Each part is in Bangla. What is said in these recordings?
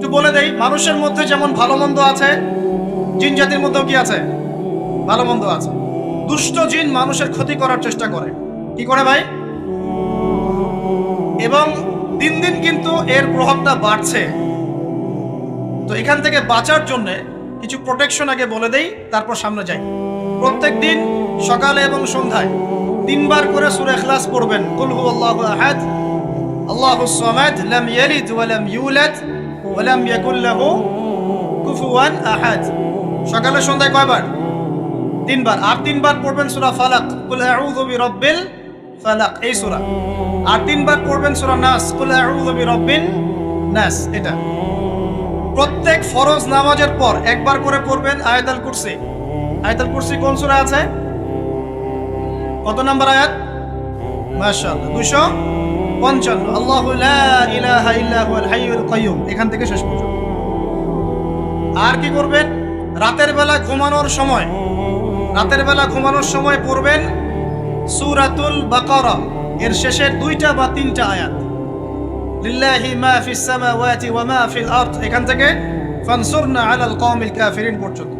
একটু বলে দেই, মানুষের মধ্যে যেমন ভালো মন্দ আছে, জিন জাতির মধ্যেও কি আছে? ভালো মন্দ আছে। দুষ্ট জিন মানুষের ক্ষতি করার চেষ্টা করে। কি করে ভাই? এবং দিন দিন কিন্তু এর প্রভাবটা বাড়ছে। তো এখান থেকে বাঁচার জন্য কিছু প্রোটেকশন আগে বলে দেই, তারপর সামনে যাই। প্রত্যেক দিন সকালে এবং সন্ধ্যায় তিনবার করে সূরা ইখলাস পড়বেন। কুল হুয়াল্লাহু আহাদ আল্লাহুস সামাদ, লাম ইয়ালিদ ওয়া লাম ইউলাদ। ওয়া লাম ইয়াকুল লাহু কুফুয়ান আহাদ। সকালে সন্ধ্যায় কয়বার? তিনবার। আর তিনবার পড়বেন সূরা ফালাক। কুল আউযু বিরাব্বিল ফালাক। এই সূরা। আর তিনবার পড়বেন সূরা নাস। কুল আউযু বিরাব্বিন নাস। এটা। প্রত্যেক ফরজ নামাজের পর একবার করে পড়বেন আয়াতুল কুরসি। আয়াতুল কুরসি কোন সূরা আছে? কত নাম্বার আয়াত? মাশাআল্লাহ। 255 আল্লাহু ইলাহা ইল্লা হুয়াল হাইয়ুল কাইয়্যুম এখান থেকে শেষ পর্যন্ত। আর কি করবেন? রাতের বেলা ঘুমানোর সময়। রাতের বেলা ঘুমানোর সময় পড়বেন সূরাতুল বাকারা। এর শেষের দুইটা বা তিনটা আয়াত। লিল্লাহি মা ফিস সামাওয়াতি ওয়া মা ফিল আরদ। এখান থেকে, ফানসুরনা আলাল কওমিল কাফিরিন পর্যন্ত।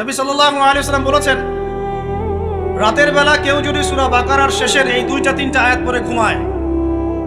নবী সাল্লাল্লাহু আলাইহি ওয়াসাল্লাম বলেছেন, রাতের বেলা কেউ যদি সূরা বাকারার শেষের এই দুইটা তিনটা আয়াত পড়ে ঘুমায়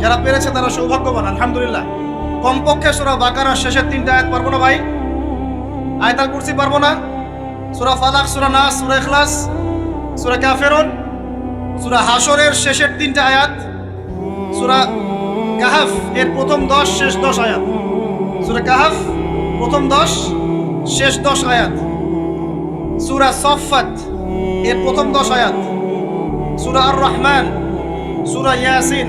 যারা পেরেছে তারা সৌভাগ্যবান, আলহামদুলিল্লাহ। কমপক্ষে সুরা বাকারার শেষের তিনটা আয়াত পারব না ভাই? আয়তাল কুরসি পারব না? সুরা ফালাক, সুরা নাস, সুরা ইখলাস, সুরা কাফেরুন, সুরা হাসরের শেষের তিনটা আয়াত, সুরা কাহাফ এর প্রথম দশ, শেষ দশ আয়াত। সুরা কাহাফ, প্রথম দশ, শেষ দশ আয়াত। সুরা সফাত এর প্রথম দশ আয়াত। সুরা আর রহমান সুরা ইয়াসিন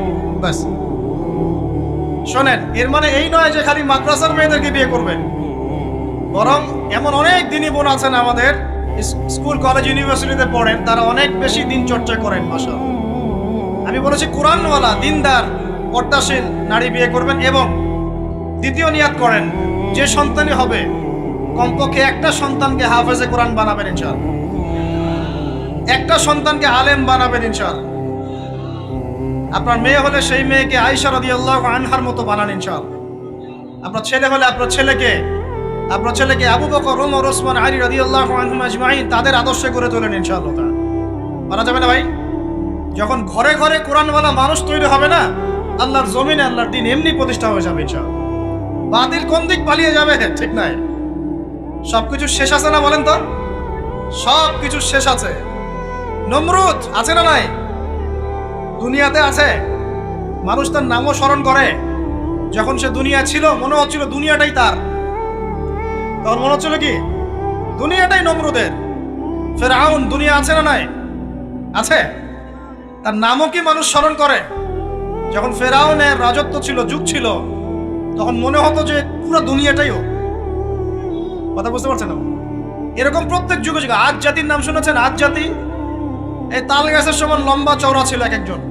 ব্যাস শোনেন, এর মানে এই নয় যে খালি মাদ্রাসার মেয়েদেরকে বিয়ে করবেন বরং এমন অনেক দিনই বোন আছেন আমাদের স্কুল, কলেজ, ইউনিভার্সিটিতে পড়েন, তারা অনেক বেশি দিন চর্চা করেন মাসা আমি বলেছি, কোরআনওয়ালা, দিনদার, পর্দাশীল, নারী বিয়ে করবেন এবং দ্বিতীয় নিয়াত করেন, যে সন্তানই হবে, কমপক্ষে একটা সন্তানকে হাফেজে কোরআন বানাবেন ইনশাল একটা সন্তানকে আলেম বানাবেন ইনশাল আপনার মেয়ে হলে সেই মেয়েকে আইসা রদি আল্লাহ আনহার মতো বানান ইনশাল আপনার ছেলে হলে আপনার ছেলেকে আপনার ছেলেকে আবু বকর, ওমর, ওসমান, আলী রদি আল্লাহ আনহুম তাদের আদর্শে করে তোলেন তাআলা। মানা যাবে না ভাই? যখন ঘরে ঘরে কোরআনওয়ালা মানুষ তৈরি হবে না, আল্লাহর জমিনে আল্লাহর দিন এমনি প্রতিষ্ঠা হয়ে যাবে ইনশাআল্লাহ। বাতিল কোন দিক পালিয়ে যাবে? ঠিক নাই। সবকিছু শেষ আছে না বলেন তো? সব কিছু শেষ আছে। নমরুদ আছে না নাই? দুনিয়াতে আছে। মানুষ তার নামও স্মরণ করে। যখন সে দুনিয়া ছিল, মনে হচ্ছিল দুনিয়াটাই তার। তখন মনে হচ্ছিল কি? দুনিয়াটাই নমরুদের। ফেরাউন, দুনিয়া আছে না নাই? আছে। তার নামও কি মানুষ স্মরণ করে? যখন ফেরাউনের রাজত্ব ছিল, যুগ ছিল, তখন মনে হতো যে পুরো দুনিয়াটাই ও কথা বুঝতে পারছেন এরকম প্রত্যেক যুগে যুগে আজ জাতির নাম শুনেছেন? আজ জাতি? এই তাল গাছের সমান লম্বা চওড়া ছিল এক একজন।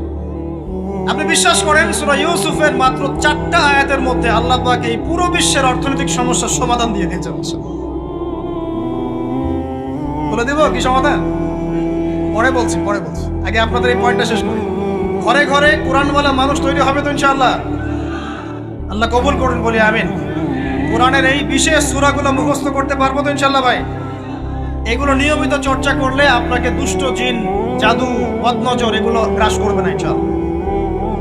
আপনি বিশ্বাস করেন, সুরা ইউসুফের মাত্র চারটা আয়াতের মধ্যে আল্লাহ পাক এই পুরো বিশ্বের অর্থনৈতিক সমস্যার সমাধান দিয়ে দিয়েছে বলে দেব, কি সমাধান? পরে বলছি পরে বলছি। আগে আপনাদের এই পয়েন্টটা শেষ করি। ঘরে ঘরে কোরআনওয়ালা মানুষ তৈরি হবে তো ইনশাআল্লাহ? আল্লাহ কবুল করুন, বলি আমিন। কোরআনের এই বিশেষ সূরাগুলো মুখস্থ করতে পারব তো ইনশাআল্লাহ ভাই? এগুলো নিয়মিত চর্চা করলে আপনাকে দুষ্ট জিন, জাদু, বদনজর, এগুলো গ্রাস করবে না ইনশাআল্লাহ।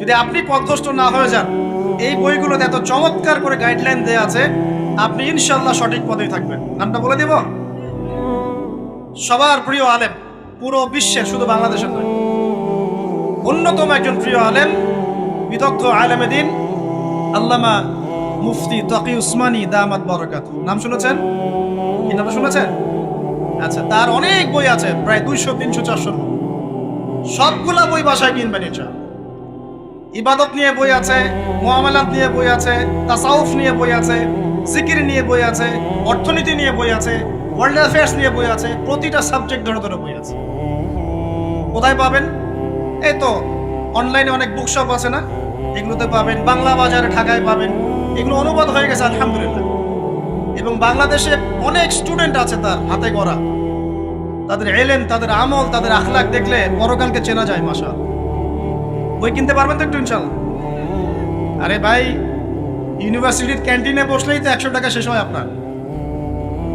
যদি আপনি পথভ্রষ্ট না হয়ে যান, এই বইগুলোতে এত চমৎকার করে গাইডলাইন দেওয়া আছে, আপনি ইনশাল্লাহ সঠিক পথেই থাকবেন। নামটা বলে দেব? সবার প্রিয় আলেম, পুরো বিশ্বের শুধু বাংলাদেশের নয়। অন্যতম একজন প্রিয় আলেম, বিদগ্ধ আলেমে দিন, আল্লামা মুফতি তকি উসমানী দামাত বরকাত। নাম শুনেছেন? এই নামটা শুনেছেন? আচ্ছা তার অনেক বই আছে, প্রায় দুইশো, তিনশো চারশো সবগুলা বই বাসায় কিনবেন ইনশাআল্লাহ। ইবাদত নিয়ে বই আছে, মুআমালাত নিয়ে বই আছে, তাসাউফ নিয়ে বই আছে, জিকির নিয়ে বই আছে, অর্থনীতি নিয়ে বই আছে, ওয়ার্ল্ড অ্যাফেয়ার্স নিয়ে বই আছে, প্রতিটা সাবজেক্ট ধরে ধরে বই আছে। কোথায় পাবেন? এই তো, অনলাইনে অনেক বুকশপ আছে না? এগুলোতে পাবেন, বাংলা বাজারে ঢাকায় পাবেন, এগুলো অনুবাদ হয়ে গেছে, আলহামদুলিল্লাহ। এবং বাংলাদেশে অনেক স্টুডেন্ট আছে তার, হাতে গড়া। তাদের এলেম, তাদের আমল, তাদের আখলাক দেখলে পরকালকে চেনা যায় মাসা বই কিনতে পারবেন তো একটু ইনশাল্লাহ আরে ভাই, ইউনিভার্সিটির ক্যান্টিনে বসলেই তো একশো টাকা শেষ হয় আপনার।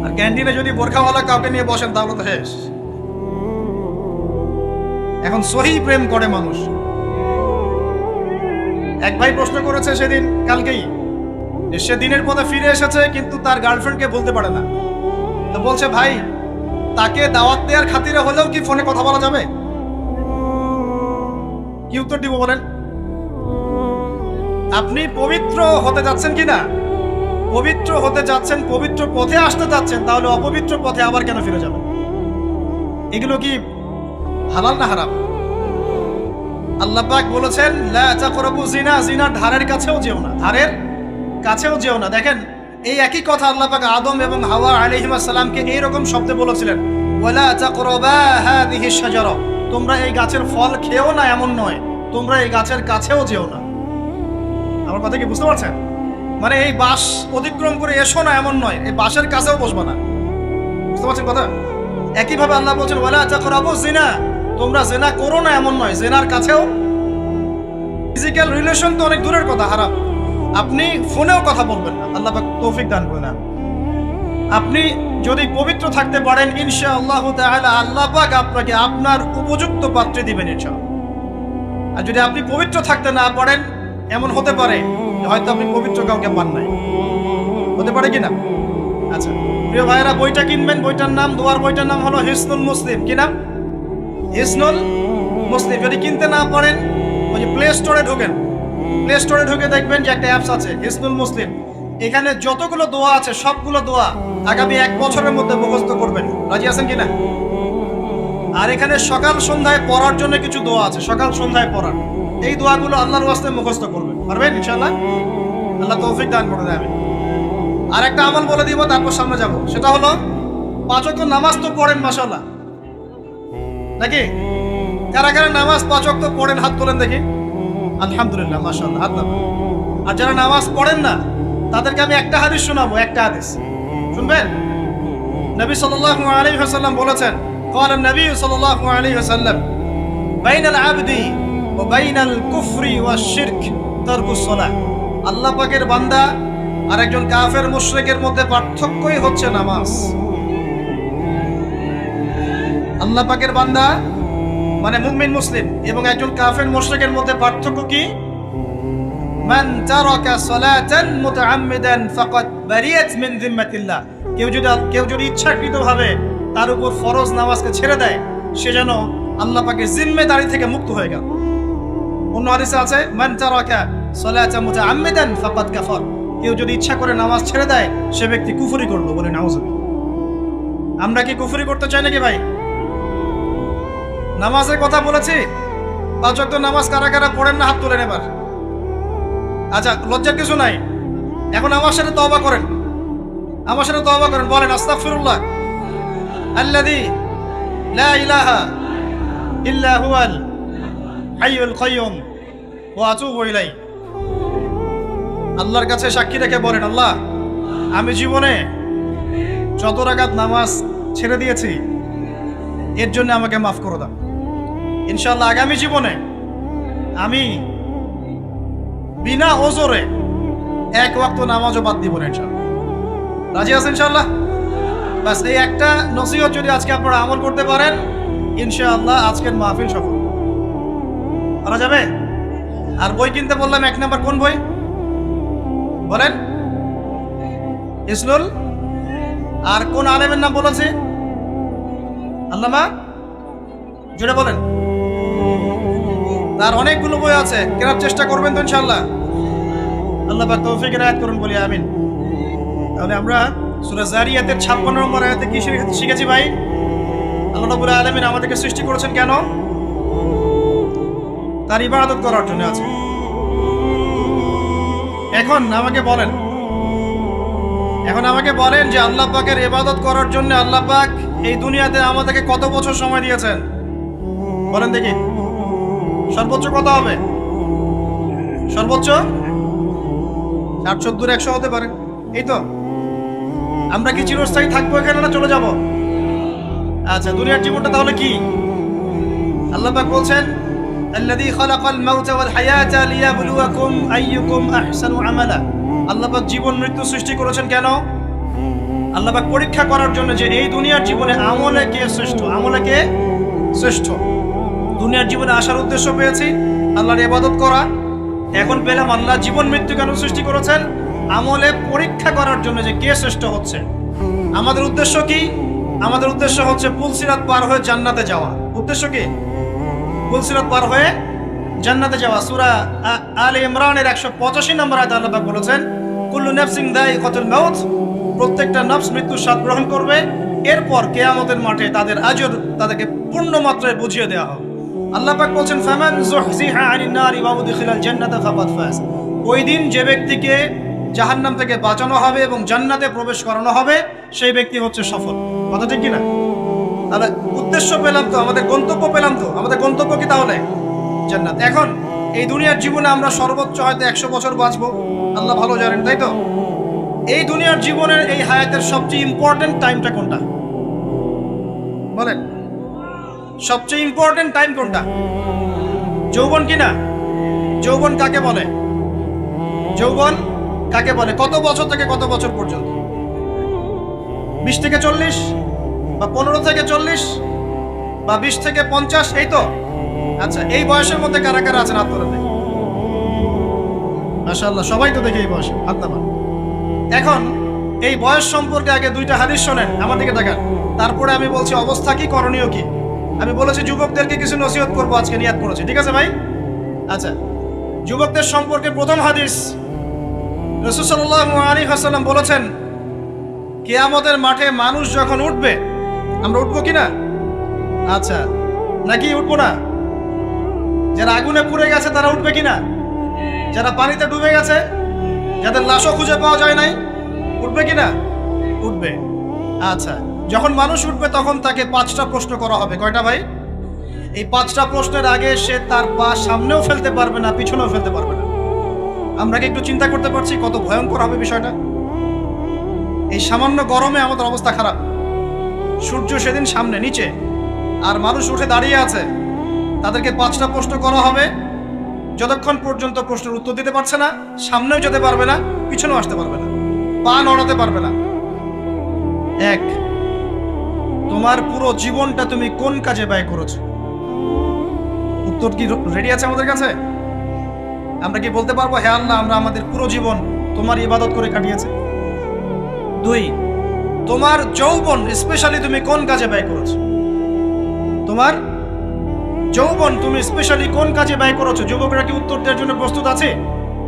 আর ক্যান্টিনে যদি বোরখাওয়ালা কাউকে নিয়ে বসেন, তাহলে তো শেষ। এখন সহি প্রেম করে মানুষ। এক ভাই প্রশ্ন করেছে সেদিন, কালকেই সে দিনের পথে ফিরে এসেছে, কিন্তু তার গার্লফ্রেন্ডকে বলতে পারে না। তো বলছে, ভাই, তাকে দাওয়াত দেওয়ার খাতিরে হলেও কি ফোনে কথা বলা যাবে? কি উত্তর দিব বলেন। আপনি পবিত্র হতে যাচ্ছেন কি না? পবিত্র হতে যাচ্ছেন, পবিত্র পথে আসতে যাচ্ছেন, তাহলে অপবিত্র পথে আবার কেন ফিরে যাবেন? এগুলো কি হালাল না হারাম? আল্লাহ পাক বলেছেন জিনা জিনার ধারের কাছেও যেও না। ধারের কাছেও যেও না। দেখেন, এই একই কথা আল্লাহ পাক আদম এবং হাওয়া আলাইহিস সালামকে এই রকম শব্দে বলেছিলেন, ওয়ালা হাদিহি শাজারা। তোমরা এই গাছের ফল খেও না, এমন নয়। তোমরা এই গাছের কাছেও যেও না। আমার কথা কি বুঝতে পারছেন? মানে এই বাস অতিক্রম করে এসো না এমন নয়, এই বাসের কাছেও বসবা না। বুঝতে পারছেন কথা? একইভাবে আল্লাহ বলছেন, ওয়ালা তাকরাবু জিনা তোমরা জেনা করো না এমন নয়, জেনার কাছেও। ফিজিক্যাল রিলেশন তো অনেক দূরের কথা, হারাম। আপনি ফোনেও কথা বলবেন না, আল্লাহ তৌফিক দান করে না আপনি যদি পবিত্র থাকতে পারেন ইনশা আল্লাহ আল্লাহ আপনাকে আপনার উপযুক্ত পাত্রে দিবেন ইনশা আর যদি আপনি পবিত্র থাকতে না পারেন, এমন হতে পারে, হয়তো আপনি পবিত্র কাউকে পান নাই। হতে পারে কি না? আচ্ছা প্রিয় ভাইয়েরা, বইটা কিনবেন, বইটার নাম, দোয়ার বইটার নাম হলো হিসনুল মুসলিম। কি নাম? হিসনুল মুসলিম। যদি কিনতে না পারেন, ওই যে প্লে স্টোরে ঢোকেন। প্লে স্টোরে ঢুকে দেখবেন যে একটা অ্যাপস আছে, হিসনুল মুসলিম। এখানে যতগুলো দোয়া আছে, সবগুলো দোয়া আগামী এক বছরের মধ্যে মুখস্থ করবেন। রাজি আছেন কিনা আর এখানে সকাল সন্ধ্যায় পড়ার জন্য কিছু দোয়া আছে, সকাল সন্ধ্যায় পড়ার। এই দোয়াগুলো আল্লাহর ওয়াস্তে মুখস্থ করবেন। পারবেন, ইনশাআল্লাহ? আল্লাহ তৌফিক দান করে দেবেন আর একটা আমল বলে দিব, তারপর সামনে যাব। সেটা হলো, পাঁচ ওয়াক্ত নামাজ তো পড়েন মাসাল্লাহ নাকি? কারা কারা নামাজ পাঁচ ওয়াক্ত পড়েন, হাত তোলেন দেখি। আলহামদুলিল্লাহ মাসাল্লাহ হাত নামান। আর যারা নামাজ পড়েন না, তাদেরকে আমি একটা হাদিস শোনাবো, একটা হাদিস। শুনবেন? নবী সাল্লাল্লাহু আলাইহি ওয়াসাল্লাম বলেছেন قال النبي صلى الله عليه وسلم بين العبد وبين الكفر والشرك ترك الصلاة আল্লাহ পাকের বান্দা আর একজন কাফের মুশরিকের মধ্যে পার্থক্যই হচ্ছে নামাজ আল্লাহ পাকের বান্দা মানে মুমিন মুসলিম এবং একজন কাফের মুশরিকের মধ্যে পার্থক্য কি মান তারাকা সালাতান মুতাআম্মিদান ফাকাদ বারিয়াত মিন যিম্মাতিল্লাহ কেউ যদি কেউ যদি ইচ্ছাকৃতভাবে তার উপর ফরজ নামাজকে ছেড়ে দেয়, সে যেন আল্লাহ পাকের জিম্মেদারি থেকে মুক্ত হয়ে গেল। অন্য হাদিসে আছে, মান তারাকা সালাতান মুতাআম্মিদান ফাকাদ কাফার। কেউ যদি ইচ্ছা করে নামাজ ছেড়ে দেয়, সে ব্যক্তি কুফরি করল বলে নাউজুবিল্লাহ আমরা কি কুফরি করতে চাই নাকি ভাই? নামাজের কথা বলেছি, পাঁচ ওয়াক্ত নামাজ কারা কারা পড়েন না, হাত তোলেন এবার। আচ্ছা লজ্জার কিছু নাই। এখন আমার সাথে তওবা করেন। আমার সাথে তওবা করেন, বলেন, আস্তাগফিরুল্লাহ। আল্লাযী লা ইলাহা ইল্লা হুয়াল হাইয়ুল কাইয়ুম ওয়া আতুবু আল্লাহর কাছে সাক্ষী রেখে বলেন, আল্লাহ, আমি জীবনে যত রাকাত নামাজ ছেড়ে দিয়েছি, এর জন্য আমাকে মাফ করে দাও। ইনশাল্লাহ আগামী জীবনে আমি বিনা ওজরে এক ওয়াক্ত নামাজও বাদ দিব না ইনশাআল্লাহ। রাজি আছেন ইনশাআল্লাহ? বাস, এই একটা নসিহত যদি আজকে আপনারা আমল করতে পারেন, ইনশাআল্লাহ আজকের মাহফিল সফল করা যাবে? আর বই কিনতে বললাম, এক নাম্বার কোন বই? বলেন। ইসনুল। আর কোন আলেমের নাম বলেছে আল্লামা? জুড়ে বলেন। তার অনেকগুলো বই আছে, কেনার চেষ্টা করবেন তো ইনশাআল্লাহ। আল্লাহ পাক তৌফিকের আয়াত করুন, বলি আমিন। তাহলে আমরা সূরা জারিয়াতের 56 নম্বর আয়াতে কি শিখে- শিখেছি ভাই? আল্লাহ রাব্বুল আলামিন আমাদেরকে সৃষ্টি করেছেন কেন? তার ইবাদত করার জন্য আছে। এখন আমাকে বলেন, এখন আমাকে বলেন যে আল্লাহ পাকের ইবাদত করার জন্য আল্লাহ পাক এই দুনিয়াতে আমাদেরকে কত বছর সময় দিয়েছেন? বলেন দেখি। সর্বোচ্চ কত হবে? সর্বোচ্চ? ষাট সত্তর একশো হতে পারে। এই তো। আমরা কি চিরস্থায়ী থাকবো এখানে না চলে যাব আচ্ছা দুনিয়ার জীবনটা তাহলে কি আল্লাহ পাক বলছেন الذي خلق الموت والحياة ليبلوكم أيكم أحسن عملا আল্লাহ পাক জীবন মৃত্যু সৃষ্টি করেছেন কেন আল্লাহ পাক পরীক্ষা করার জন্য যে এই দুনিয়ার জীবনে আমলে কে শ্রেষ্ঠ আমলে কে শ্রেষ্ঠ দুনিয়ার জীবনে আসার উদ্দেশ্য পেয়েছি আল্লাহর ইবাদত করা এখন পেলাম আল্লাহ জীবন মৃত্যু কেন সৃষ্টি করেছেন আমলে পরীক্ষা করার জন্য যে কে শ্রেষ্ঠ হচ্ছে। আমাদের উদ্দেশ্য কি? আমাদের উদ্দেশ্য হচ্ছে পুলসিরাত পার হয়ে জান্নাতে যাওয়া। উদ্দেশ্য কি? পুলসিরাত পার হয়ে জান্নাতে যাওয়া। সুরা আলে ইমরানের একশো পঁচাশি নম্বর আয়াতে আল্লাহ বলেছেন, কুল্লু নাফসিং দাই কতুল মাউত প্রত্যেকটা নফস মৃত্যুর স্বাদ গ্রহণ করবে। এরপর কেয়ামতের মাঠে তাদের আজর তাদেরকে পূর্ণ মাত্রায় বুঝিয়ে দেওয়া হবে আল্লাহ পাক বলছেন, ফামান যুহজিহা আনিন ওই দিন যে ব্যক্তিকে জাহান্নাম থেকে বাঁচানো হবে এবং জান্নাতে প্রবেশ করানো হবে, সেই ব্যক্তি হচ্ছে সফল। কথা ঠিক কিনা? তাহলে উদ্দেশ্য পেলাম তো, আমাদের গন্তব্য পেলাম তো। আমাদের গন্তব্য কি তাহলে? জান্নাত। এখন এই দুনিয়ার জীবনে আমরা সর্বোচ্চ হয়তো একশো বছর বাঁচবো। আল্লাহ ভালো জানেন, তাই তো? এই দুনিয়ার জীবনের এই হায়াতের সবচেয়ে ইম্পর্টেন্ট টাইমটা কোনটা? বলেন। সবচেয়ে ইম্পর্টেন্ট টাইম কোনটা? যৌবন কিনা? যৌবন কাকে বলে? যৌবন কাকে বলে? কত বছর থেকে কত বছর পর্যন্ত? বিশ থেকে চল্লিশ? বা পনেরো থেকে চল্লিশ? বা বিশ থেকে পঞ্চাশ? এই তো? আচ্ছা এই বয়সের মধ্যে কারা কারা আছেন তোলেন দেখি। সবাই তো দেখে এই বয়সে নামান এখন, এই বয়স সম্পর্কে আগে দুইটা হাদিস শোনেন, আমার দিকে তাকান। তারপরে আমি বলছি, অবস্থা কি, করণীয় কি? আমি বলেছি, যুবকদেরকে কিছু নসিহত করব, আজকে নিয়াত করেছি। ঠিক আছে ভাই? আচ্ছা যুবকদের সম্পর্কে প্রথম হাদিস রসুসাল্লাহ আলী হাসাল্লাম বলেছেন, কেয়ামতের মাঠে মানুষ যখন উঠবে, আমরা উঠবো কি না আচ্ছা নাকি উঠবো না? যারা আগুনে পুড়ে গেছে, তারা উঠবে কি না যারা পানিতে ডুবে গেছে, যাদের লাশও খুঁজে পাওয়া যায় নাই, উঠবে কি না উঠবে। আচ্ছা যখন মানুষ উঠবে, তখন তাকে পাঁচটা প্রশ্ন করা হবে। কয়টা ভাই? এই পাঁচটা প্রশ্নের আগে সে তার পা সামনেও ফেলতে পারবে না, পিছনেও ফেলতে পারবে না। আমরা কি একটু চিন্তা করতে পারছি কত ভয়ঙ্কর হবে বিষয়টা। এই সামান্য গরমে আমাদের অবস্থা খারাপ। সূর্য সেদিন সামনে, নিচে। আর মানুষ উঠে দাঁড়িয়ে আছে। তাদেরকে পাঁচটা প্রশ্ন করা হবে। যতক্ষণ পর্যন্ত প্রশ্নের উত্তর দিতে পারছে না, সামনেও যেতে পারবে না, পিছনেও আসতে পারবে না। পা নড়াতে পারবে না। এক, তোমার পুরো জীবনটা তুমি কোন কাজে ব্যয় করেছ? উত্তর কি রেডি আছে আমাদের কাছে? আমরা কি বলতে পারব হ্যাঁ আল্লাহ, আমরা আমাদের পুরো জীবন তোমার ইবাদত করে কাটিয়েছি? দুই, তোমার যৌবন স্পেশালি তুমি কোন কাজে ব্যয় করেছ? তোমার যৌবন তুমি স্পেশালি কোন কাজে ব্যয় করেছ? যুবকরা কি উত্তর দেওয়ার জন্য প্রস্তুত আছে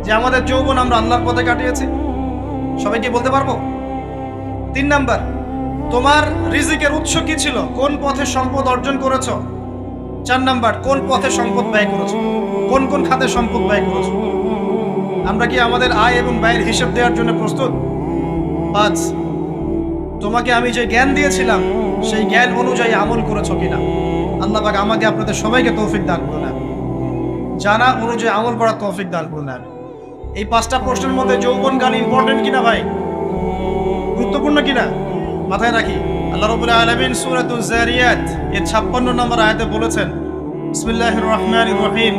যে আমাদের যৌবন আমরা আল্লাহর পথে কাটিয়েছি? সবাই কি বলতে পারব? তিন নাম্বার, তোমার রিজিকের উৎস কি ছিল? কোন পথে সম্পদ অর্জন করেছ? চার নাম্বার, কোন পথে সম্পদ ব্যয় করেছ? কোন কোন খাতে সম্পদ ব্যয় করেছ? আমরা কি আমাদের আয় এবং ব্যয়ের হিসাব দেওয়ার জন্য প্রস্তুত? পাঁচ তোমাকে আমি যে জ্ঞান দিয়েছিলাম, সেই জ্ঞান অনুযায়ী আমল করেছ কিনা? আল্লাহ আমাকে আপনাদের সবাইকে তৌফিক দান করুন। জানা অনুযায়ী আমল করার তৌফিক দান করুন। এই পাঁচটা প্রশ্নের মধ্যে যৌবন গান ইম্পর্টেন্ট কিনা ভাই? গুরুত্বপূর্ণ কিনা? মাথায় রাখি। আল্লাহ রবুল্লাহ আলমিন সুরাতুল জারিয়াত, এর ছাপ্পান্ন নম্বর আয়াতে বলেছেন, বিসমিল্লাহির রহমানির রহিম।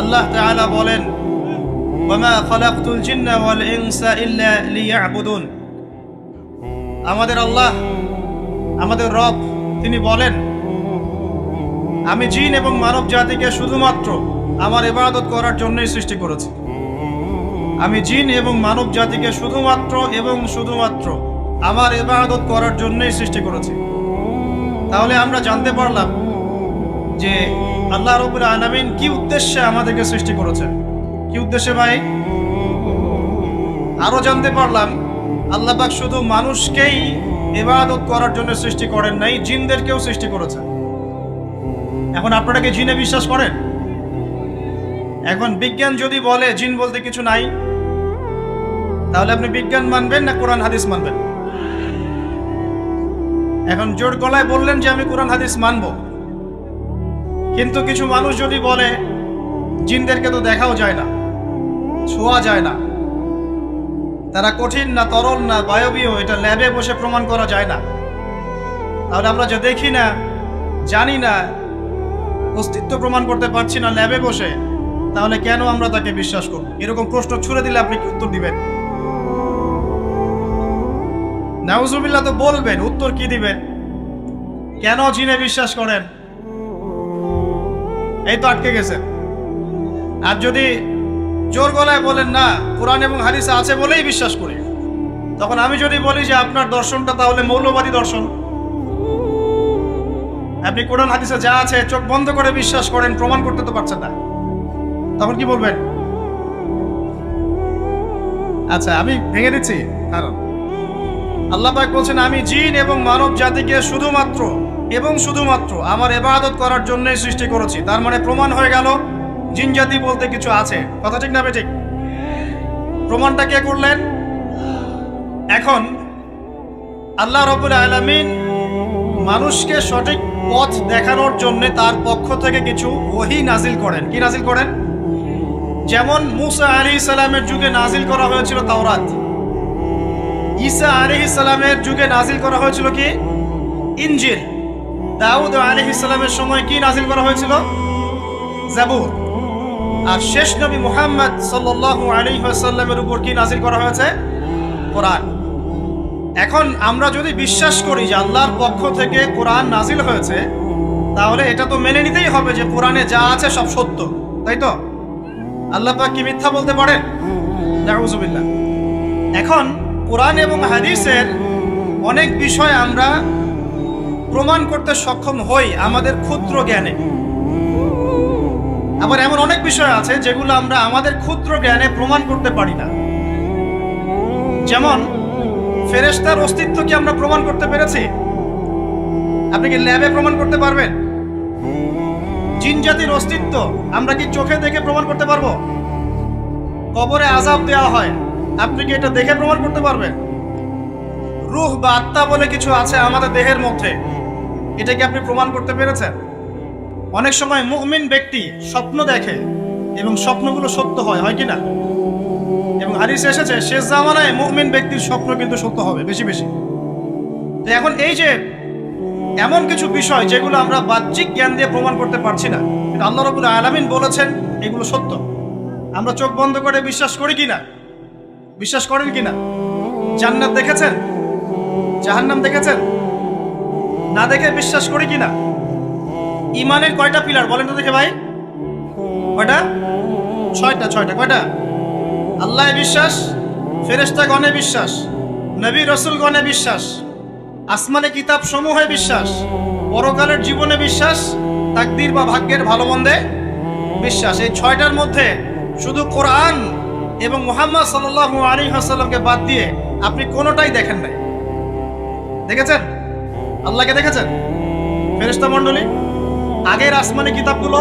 আল্লাহ তাআলা বলেন ওয়ামা খালাকতুল জিন্না ওয়াল ইনসা ইল্লা লিয়াবুদুন। আমাদের আল্লাহ, আমাদের রব, তিনি বলেন, আমি জিন এবং মানব জাতিকে শুধুমাত্র আমার ইবাদত করার জন্যই সৃষ্টি করেছি। আমি জিন এবং মানব জাতিকে শুধুমাত্র এবং শুধুমাত্র আমার ইবাদত করার জন্যই সৃষ্টি করেছি। তাহলে আমরা জানতে পারলাম যে আল্লাহ রবুল আলমিন কি উদ্দেশ্যে আমাদেরকে সৃষ্টি করেছেন। কি উদ্দেশ্যে ভাই? আরও জানতে পারলাম, আল্লাহ পাক শুধু মানুষকেই ইবাদত করার জন্য সৃষ্টি করেন নাই, জিনদেরকেও সৃষ্টি করেছেন। এখন আপনারা কি জিনে বিশ্বাস করেন? এখন বিজ্ঞান যদি বলে জিন বলতে কিছু নাই, তাহলে আপনি বিজ্ঞান মানবেন না কোরআন, হাদিস মানবেন? এখন জোর গলায় বললেন যে আমি কোরআন হাদিস মানব। কিন্তু কিছু মানুষ যদি বলে, জিনদেরকে তো দেখাও যায় না, ছোঁয়া যায় না, তারা কঠিন না তরল না বায়বীয়, এটা ল্যাবে বসে প্রমাণ করা যায় না। তাহলে আমরা যে দেখি না, জানি না, অস্তিত্ব প্রমাণ করতে পারছি না ল্যাবে বসে, তাহলে কেন আমরা তাকে বিশ্বাস করব? এরকম প্রশ্ন ছুড়ে দিলে আপনি কি উত্তর দিবেন? নাউজুবিল্লাহ তো বলবেন, উত্তর কি দিবেন? কেন জিনে বিশ্বাস করেন? এই তো আটকে গেছে। আর যদি জোর গলায় বলেন, না, কোরআন এবং হাদিসে আছে বলেই বিশ্বাস করি। তখন আমি যদি বলি যে, আপনার দর্শনটা তাহলে মৌলবাদী দর্শন। আপনি কোরআন, হাদিসে যা আছে, চোখ বন্ধ করে বিশ্বাস করেন, প্রমাণ করতে তো পারছেন না। তখন কি বলবেন? আচ্ছা আমি ভেঙে দিচ্ছি। কারণ আল্লাহ পাক বলছেন, আমি জিন এবং মানব জাতিকে শুধুমাত্র এবং শুধুমাত্র আমার এবাদত করার জন্যই সৃষ্টি করেছি। তার মানে প্রমাণ হয়ে গেল, জিন জাতি বলতে কিছু আছে। কথা ঠিক না ঠিক? প্রমাণটা কে করলেন? এখন আল্লাহ রবুল আলমিন মানুষকে সঠিক পথ দেখানোর জন্য তার পক্ষ থেকে কিছু ওহি নাজিল করেন। কি নাজিল করেন? যেমন মুসা আলী ইসালামের যুগে নাজিল করা হয়েছিল তাওরাত। ঈসা আলী ইসালামের যুগে নাজিল করা হয়েছিল কি? ইঞ্জিল দাউদ আলী ইসলামের সময় কি নাজিল করা হয়েছিল? জাবুর। আর শেষ নবী মুহাম্মদ সাল্লাল্লাহু আলাইহি ওয়াসাল্লামের উপর কি নাজিল করা হয়েছে? কোরআন। এখন আমরা যদি বিশ্বাস করি যে আল্লাহর পক্ষ থেকে কোরআন নাজিল হয়েছে, তাহলে এটা তো মেনে নিতেই হবে যে কোরআনে যা আছে সব সত্য, তাই তো? আল্লাহ পাক কি মিথ্যা বলতে পারেন? এখন কোরআন এবং হাদিসের অনেক বিষয় আমরা প্রমাণ করতে সক্ষম হই আমাদের ক্ষুদ্র জ্ঞানে। আবার এমন অনেক বিষয় আছে যেগুলো আমরা আমাদের ক্ষুদ্র জ্ঞানে প্রমাণ করতে পারি না। যেমন, ফেরেশতার অস্তিত্ব কি আমরা প্রমাণ করতে পেরেছি? আপনি কি ল্যাবে প্রমাণ করতে পারবেন? জিন জাতির অস্তিত্ব আমরা কি চোখে দেখে প্রমাণ করতে পারব? কবরে আজাব দেওয়া হয়। আপনি কি এটা দেখে প্রমাণ করতে পারবেন? রুহ বা আত্মা বলে কিছু আছে আমাদের দেহের মধ্যে। এটা কি আপনি প্রমাণ করতে পেরেছেন? অনেক সময় মুমিন ব্যক্তি স্বপ্ন দেখে এবং স্বপ্নগুলো সত্য হয় হয় কি না? এবং হারিস এসেছে, শেষ জামানায় মুমিন ব্যক্তির স্বপ্ন কিন্তু সত্য হবে, বেশি বেশি। তো এখন এই যে এমন কিছু বিষয় যেগুলো আমরা বাহ্যিক জ্ঞান দিয়ে প্রমাণ করতে পারছি না আল্লাহ রবুল আলমিন বলেছেন এগুলো সত্য। আমরা চোখ বন্ধ করে বিশ্বাস করি কি না? বিশ্বাস করেন কি না জান্নাত দেখেছেন? জাহান্নাম দেখেছেন? না দেখে বিশ্বাস করি কি না ইমানের কয়টা পিলার বলেন তো দেখে ভাই। কয়টা? ছয়টা ছয়টা, কয়টা? আল্লাহ বিশ্বাস ফেরেস্তা গণে বিশ্বাস, নবী রসুল গণে বিশ্বাস, আসমানে কিতাব সমূহে বিশ্বাস, পরকালের জীবনে বিশ্বাস, তাকদির বা ভাগ্যের ভালো মন্দে বিশ্বাস। এই ছয়টার মধ্যে শুধু কোরআন এবং মোহাম্মদ সাল্লাহ আলী হাসাল্লামকে বাদ দিয়ে আপনি কোনোটাই দেখেন নাই। দেখেছেন? আল্লাহকে দেখেছেন? ফেরেস্তা মণ্ডলী, আগের আসমানি কিতাবগুলো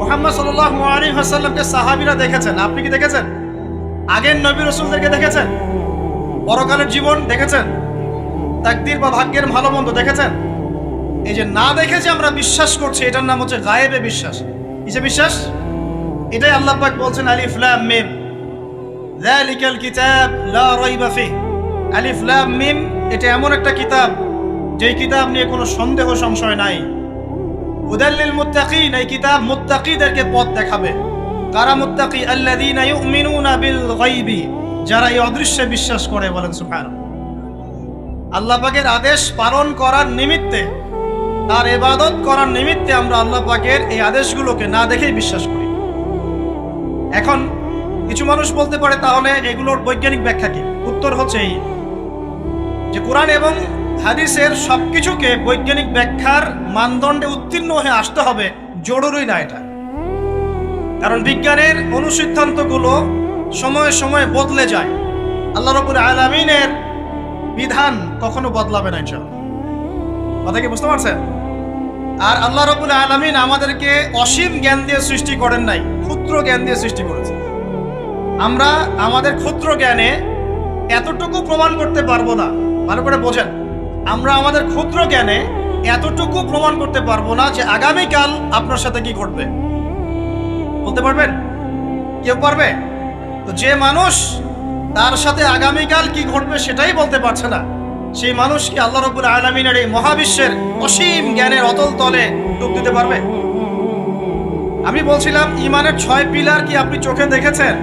মোহাম্মদ সাল্লাহ আলী হাসাল্লামকে সাহাবিরা দেখেছেন। আপনি কি দেখেছেন? আগের নবী রসুলদেরকে দেখেছেন? পরকালের জীবন দেখেছেন? তাকদির বা ভাগ্যের ভালো মন্দ দেখেছেন? এই যে না দেখে যে আমরা বিশ্বাস করছি, এটার নাম হচ্ছে গায়েবে বিশ্বাস। কিসে বিশ্বাস? এটাই আল্লাহ পাক বলছেন আলিফ লাম মিম। যালিকাল কিতাব লা রাইবা ফিহ। আলিফ লাম মিম, এটা এমন একটা কিতাব, যেই কিতাব নিয়ে কোনো সন্দেহ সংশয় নাই। হুদাল্লিল মুত্তাকিন, এই কিতাব মুত্তাকিদেরকে পথ দেখাবে। কারা মুত্তাকি? আল্লাযীনা ইউমিনুনা বিল গায়বি যারা এই অদৃশ্যে বিশ্বাস করে বলেন সুবহানাল্লাহ। আল্লাহ পাকের আদেশ পালন করার নিমিত্তে, তার এবাদত করার নিমিত্তে আমরা আল্লাহ পাকের এই আদেশগুলোকে না দেখেই বিশ্বাস করি। এখন কিছু মানুষ বলতে পারে তাহলে এগুলোর বৈজ্ঞানিক ব্যাখ্যা কি? উত্তর হচ্ছে এই, যে কোরআন এবং হাদিসের সব কিছুকে বৈজ্ঞানিক ব্যাখ্যার মানদণ্ডে উত্তীর্ণ হয়ে আসতে হবে, জরুরি না এটা। কারণ বিজ্ঞানের অনুসিদ্ধান্তগুলো সময়ে সময়ে বদলে যায়। আল্লাহ রবুল আলমিনের বিধান কখনো বদলাবে না ইনশাআল্লাহ। কথা কি বুঝতে পারছেন? আর আল্লাহ রবুল আলমিন আমাদেরকে অসীম জ্ঞান দিয়ে সৃষ্টি করেন নাই। ক্ষুদ্র জ্ঞান দিয়ে সৃষ্টি করেছে। আমরা আমাদের ক্ষুদ্র জ্ঞানে এতটুকু প্রমাণ করতে পারব না। ভালো করে বোঝেন। আমরা আমাদের ক্ষুদ্র জ্ঞানে এতটুকু প্রমাণ করতে পারব না যে আগামীকাল আপনার সাথে কি ঘটবে। বলতে পারবেন? কেউ পারবে? তো যে মানুষ তার সাথে আগামীকাল কি ঘটবে সেটাই বলতে পারছে না। সেই মানুষ কি আল্লাহ রবুল আলমিনের এই মহাবিশ্বের অসীম জ্ঞানের অতল তলে ডুব দিতে পারবে? আমি বলছিলাম, ইমানের ছয় পিলার কি আপনি চোখে দেখেছেন?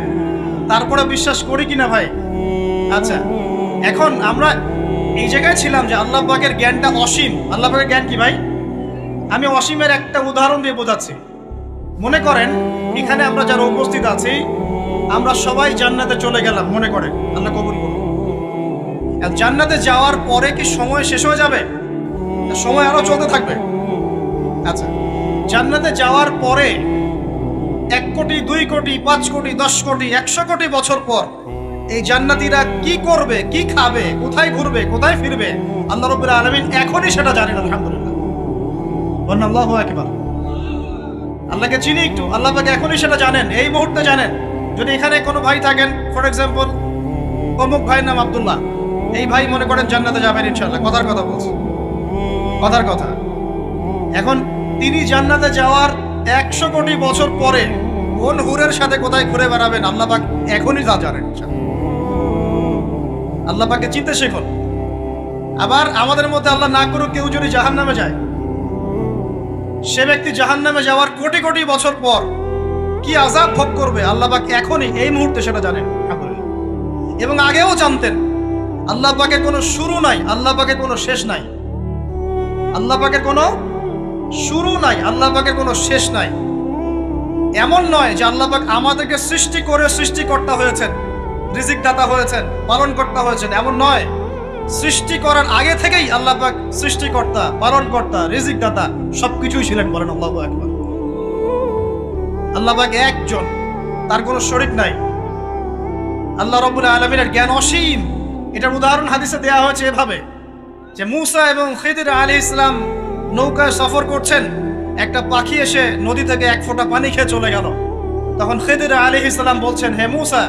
তারপরে বিশ্বাস করি কিনা ভাই? আচ্ছা এখন আমরা এই জায়গায় ছিলাম যে আল্লাহ পাকের জ্ঞানটা অসীম। আল্লাহ পাকের জ্ঞান কি ভাই? আমি অসীমের একটা উদাহরণ দিয়ে বোঝাচ্ছি। মনে করেন, এখানে আমরা যারা উপস্থিত আছি, আমরা সবাই জান্নাতে চলে গেলাম, মনে করেন। আল্লাহ কবুল করুন। জান্নাতে যাওয়ার পরে কি সময় শেষ হয়ে যাবে? সময় আরও চলতে থাকবে। আচ্ছা জান্নাতে যাওয়ার পরে এক কোটি, দুই কোটি, পাঁচ কোটি, দশ কোটি, একশো কোটি বছর পর এই জান্নাতীরা কি করবে, কি খাবে, কোথায় ঘুরবে, কোথায় ফিরবে, আল্লাহ রবুল্লা আলমিন এখনই সেটা জানেন, আলহামদুলিল্লাহ। একবার আল্লাহকে চিনি একটু, আল্লাহ পাকে এখনই সেটা জানেন, এই মুহূর্তে জানেন। যদি এখানে কোনো ভাই থাকেন, ফর এক্সাম্পল, অমুক ভাইয়ের নাম আবদুল্লাহ, এই ভাই মনে করেন জান্নাতে যাবেন ইনশাল্লাহ কথার কথা বলছে। কথার কথা। এখন তিনি জান্নাতে যাওয়ার একশো কোটি বছর পরে কোন হুরের সাথে কোথায় ঘুরে বেড়াবেন? আল্লাহ পাক এখনই তা জানেন আল্লাহ পাকে চিনতে শেখুন। আবার আমাদের মধ্যে আল্লাহ না করুক কেউ যদি জাহান নামে যায়, সে ব্যক্তি জাহান নামে যাওয়ার কোটি কোটি বছর পর কি আজাব ভোগ করবে? আল্লাহ পাক এখনই এই মুহূর্তে সেটা জানেন। এবং আগেও জানতেন আল্লাহ পাকের কোনো শুরু নাই আল্লাহ পাকের কোনো শেষ নাই। আল্লাহ পাকের কোনো শুরু নাই আল্লাহ পাকের কোনো শেষ নাই। এমন নয় যে আল্লাহ পাক আমাদেরকে সৃষ্টি করে সৃষ্টিকর্তা হয়েছেন রিজিক দাতা হয়েছেন পালন কর্তা হয়েছেন। এমন নয়। সৃষ্টি করার আগে থেকেই আল্লাহ পাক সৃষ্টিকর্তা, পালনকর্তা রিজিক দাতা সবকিছুই ছিলেন বলেন আল্লাহ একবার আল্লাহ পাক একজন, তার কোনো শরীক নাই। আল্লাহ রবুল্লা আলমিনের জ্ঞান অসীম। এটার উদাহরণ হাদিসে দেওয়া হয়েছে এভাবে যে মুসা এবং খিদির আলী ইসলাম নৌকায় সফর করছেন। একটা পাখি এসে নদী থেকে এক ফোঁটা পানি খেয়ে চলে গেল। তখন খিদির আলী ইসলাম বলছেন, হে মুসা,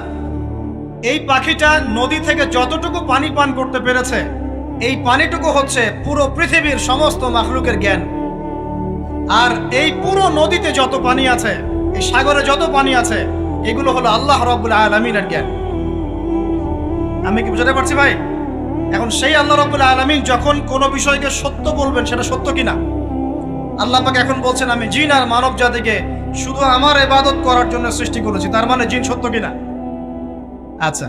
এই পাখিটা নদী থেকে যতটুকু পানি পান করতে পেরেছে, এই পানিটুকু হচ্ছে পুরো পৃথিবীর সমস্ত মাখলুকের জ্ঞান। আর এই পুরো নদীতে যত পানি আছে, এই সাগরে যত পানি আছে, এগুলো হলো আল্লাহ রব্বুল আলমিনের জ্ঞান। আমি কি বুঝাতে পারছি ভাই? এখন সেই আল্লাহ রব্বুল আলমিন যখন কোনো বিষয়কে সত্য বলবেন, সেটা সত্য কিনা? আল্লাহ পাক এখন বলছেন, আমি জিন আর মানব জাতিকে শুধু আমার এবাদত করার জন্য সৃষ্টি করেছি, তার মানে জিন সত্য কিনা? আচ্ছা।